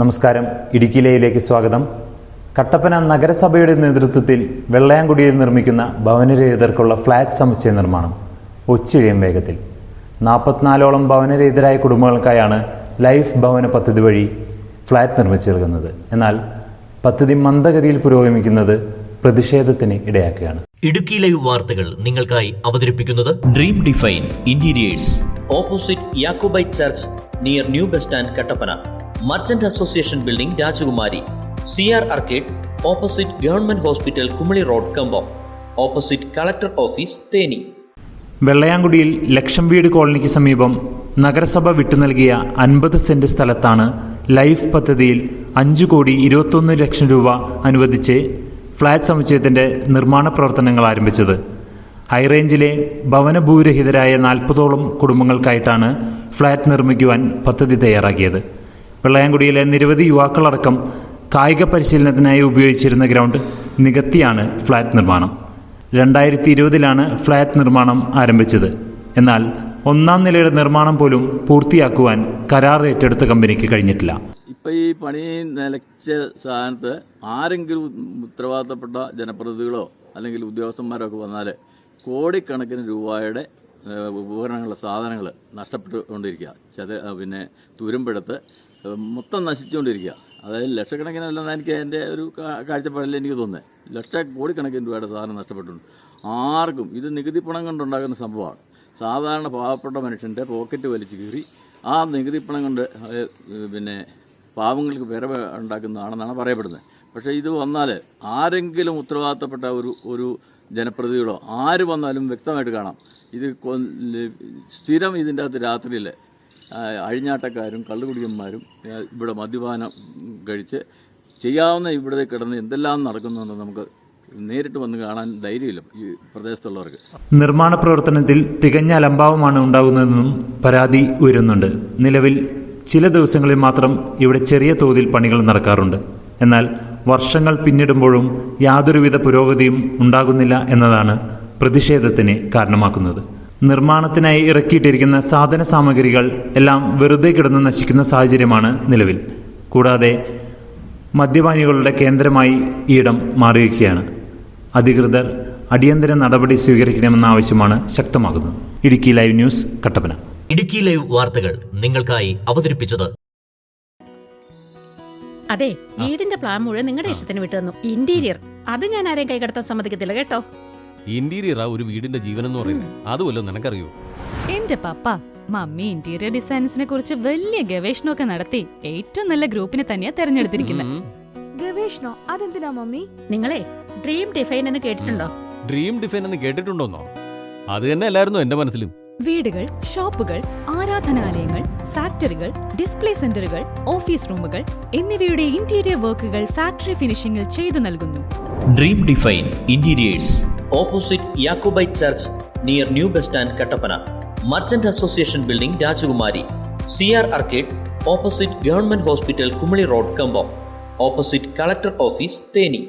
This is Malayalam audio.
നമസ്കാരം. ഇടുക്കിയിലേക്ക് സ്വാഗതം. കട്ടപ്പന നഗരസഭയുടെ നേതൃത്വത്തിൽ വെള്ളയാംകുടിയിൽ നിർമ്മിക്കുന്ന ഭവനരഹിതർക്കുള്ള ഫ്ളാറ്റ് സമുച്ചയ നിർമ്മാണം ഒച്ചിഴിയും വേഗത്തിൽ. നാൽപ്പത്തിനാലോളം ഭവനരഹിതരായ കുടുംബങ്ങൾക്കായാണ് ലൈഫ് ഭവന പദ്ധതി വഴി ഫ്ളാറ്റ് നിർമ്മിച്ചു നൽകുന്നത്. എന്നാൽ പദ്ധതി മന്ദഗതിയിൽ പുരോഗമിക്കുന്നത് പ്രതിഷേധത്തിന് ഇടയാക്കുകയാണ്. ഇടുക്കി ലൈവ് വാർത്തകൾ നിങ്ങൾക്കായി അവതരിപ്പിക്കുന്നത് dream define interiors opposite Jacobite church near new bus stand Kattappana. Merchant association building Rajakumari C R arcade opposite government hospital Kumily road Kambam opposite collector office Theni വെള്ളയാങ്കുടിയിൽ ലക്ഷം വീട് കോളനിക്ക് സമീപം നഗരസഭ വിട്ടു നൽകിയ അൻപത് സെന്റ് സ്ഥലത്താണ് ലൈഫ് പദ്ധതിയിൽ അഞ്ചു കോടി ഇരുപത്തൊന്ന് ലക്ഷം രൂപ അനുവദിച്ച് ഫ്ളാറ്റ് സമുച്ചയത്തിന്റെ നിർമ്മാണ പ്രവർത്തനങ്ങൾ ആരംഭിച്ചത്. ഹൈറേഞ്ചിലെ ഭവനഭൂരഹിതരായ നാൽപ്പതോളം കുടുംബങ്ങൾക്കായിട്ടാണ് ഫ്ളാറ്റ് നിർമ്മിക്കുവാൻ പദ്ധതി തയ്യാറാക്കിയത്. വെള്ളയാംകുടിയിലെ നിരവധി യുവാക്കളടക്കം കായിക പരിശീലനത്തിനായി ഉപയോഗിച്ചിരുന്ന ഗ്രൗണ്ട് നികത്തിയാണ് ഫ്ളാറ്റ് നിർമ്മാണം. രണ്ടായിരത്തി ഇരുപതിലാണ് ഫ്ളാറ്റ് നിർമ്മാണം ആരംഭിച്ചത്. എന്നാൽ ഒന്നാം നിലയുടെ നിർമ്മാണം പോലും പൂർത്തിയാക്കുവാൻ കരാർ ഏറ്റെടുത്ത കമ്പനിക്ക് കഴിഞ്ഞിട്ടില്ല. ഇപ്പം ഈ പണി നിലച്ച സ്ഥാനത്ത് ആരെങ്കിലും ഉത്തരവാദിത്തപ്പെട്ട ജനപ്രതിനിധികളോ അല്ലെങ്കിൽ ഉദ്യോഗസ്ഥന്മാരോ ഒക്കെ വന്നാൽ കോടിക്കണക്കിന് രൂപയുടെ ഉപകരണങ്ങൾ സാധനങ്ങൾ നഷ്ടപ്പെട്ടുകൊണ്ടിരിക്കുക. ചത പിന്നെ തുരുമ്പെടുത്ത് മൊത്തം നശിച്ചുകൊണ്ടിരിക്കുക. അതായത് ലക്ഷക്കണക്കിനല്ലെന്ന് എനിക്ക് എന്റെ ഒരു കാഴ്ചപ്പാടിൽ എനിക്ക് തോന്നുന്നത് ലക്ഷ കോടിക്കണക്കിന് രൂപയുടെ സാധനം നഷ്ടപ്പെട്ടിട്ടുണ്ട്. ആർക്കും ഇത് നികുതി പണം കൊണ്ടുണ്ടാകുന്ന സംഭവമാണ്. സാധാരണ പാവപ്പെട്ട മനുഷ്യന്റെ പോക്കറ്റ് വലിച്ചു കീറി ആ നികുതി പണം കൊണ്ട് പിന്നെ പാവങ്ങൾക്ക് വിര ഉണ്ടാക്കുന്നതാണെന്നാണ് പറയപ്പെടുന്നത്. പക്ഷേ ഇത് വന്നാൽ ആരെങ്കിലും ഉത്തരവാദിത്തപ്പെട്ട ഒരു ഒരു ജനപ്രതിനിധികളോ ആര് വന്നാലും വ്യക്തമായിട്ട് കാണാം. ഇത് സ്ഥിരം ഇതിന്റെ അകത്ത് രാത്രിയിൽ അഴിഞ്ഞാട്ടക്കാരും കള്ളുകുടിയന്മാരും ഇവിടെ മദ്യപാനം കഴിച്ച് ചെയ്യാവുന്ന ഇവിടെ കിടന്ന് എന്തെല്ലാം നടക്കുന്നുണ്ട് നമുക്ക് നേരിട്ട് വന്ന് കാണാൻ ധൈര്യമില്ല ഈ പ്രദേശത്തുള്ളവർക്ക്. നിർമ്മാണ പ്രവർത്തനത്തിൽ തികഞ്ഞ അലംഭാവമാണ് ഉണ്ടാകുന്നതെന്നും പരാതി ഉയരുന്നുണ്ട്. നിലവിൽ ചില ദിവസങ്ങളിൽ മാത്രം ഇവിടെ ചെറിയ തോതിൽ പണികൾ നടക്കാറുണ്ട്. എന്നാൽ വർഷങ്ങൾ പിന്നിടുമ്പോഴും യാതൊരുവിധ പുരോഗതിയും ഉണ്ടാകുന്നില്ല എന്നതാണ് പ്രതിഷേധത്തിന് കാരണമാക്കുന്നത്. നിർമ്മാണത്തിനായി ഇറക്കിയിട്ടിരിക്കുന്ന സാധന സാമഗ്രികൾ എല്ലാം വെറുതെ കിടന്ന് നശിക്കുന്ന സാഹചര്യമാണ് നിലവിൽ. കൂടാതെ മദ്യപാനികളുടെ കേന്ദ്രമായി ഈ ഇടം മാറിയിരിക്കുകയാണ്. അധികൃതർ അടിയന്തര നടപടി സ്വീകരിക്കണമെന്ന ആവശ്യമാണ് ശക്തമാകുന്നത്. Idukki live news Kattappana. Idukki live വാർത്തകൾ നിങ്ങൾക്കായി അവതരിപ്പിച്ചത് അതെ വീടിന്റെ പ്ലാൻ മുഴുവൻ നിങ്ങളുടെ ഇഷ്ടത്തിന് വിട്ടു തന്നു ഇന്റീരിയർ അത് ഞാൻ ആരെയും കൈകടത്താൻ സമ്മതിക്കത്തില്ല കേട്ടോ. ഇന്റീരിയറാ ഒരു വീടിന്റെ ജീവൻ എന്ന് പറയുന്നത് അതുമല്ലോ നിനക്കറിയോ? എന്റെ പപ്പ മമ്മി ഇന്റീരിയർ ഡിസൈൻസിനെ കുറിച്ച് വലിയ ഗവേഷണമൊക്കെ നടത്തി ഏറ്റവും നല്ല ഗ്രൂപ്പിനെ തന്നെയാ തെരഞ്ഞെടുത്തിരിക്കുന്നത് ഗവേഷണോ? അതെന്തിനാ മമ്മി? നിങ്ങളെ ഡ്രീം ഡിഫൈൻ എന്ന് കേട്ടിട്ടുണ്ടോ? ഡ്രീം ഡിഫൈൻ എന്ന് കേട്ടിട്ടുണ്ടോന്നോ? അത് തന്നെ അല്ലായിരുന്നു എന്റെ മനസ്സിലും? വീടുകൾ ഷോപ്പുകൾ ആരാധനാലയങ്ങൾ ഫാക്ടറികൾ ഡിസ്പ്ലേ സെന്ററുകൾ ഓഫീസ് റൂമുകൾ എന്നിവയുടെ ഇന്റീരിയർ വർക്കുകൾ ഫാക്ടറി ഫിനിഷിംഗിൽ ചെയ്തു നൽകുന്നു. Dream define interiors opposite Jacobite church near new bus stand Kattappana. Merchant association building Rajakumari. C R arcade opposite government hospital Kumily road Cumbum. Opposite collector office Theni.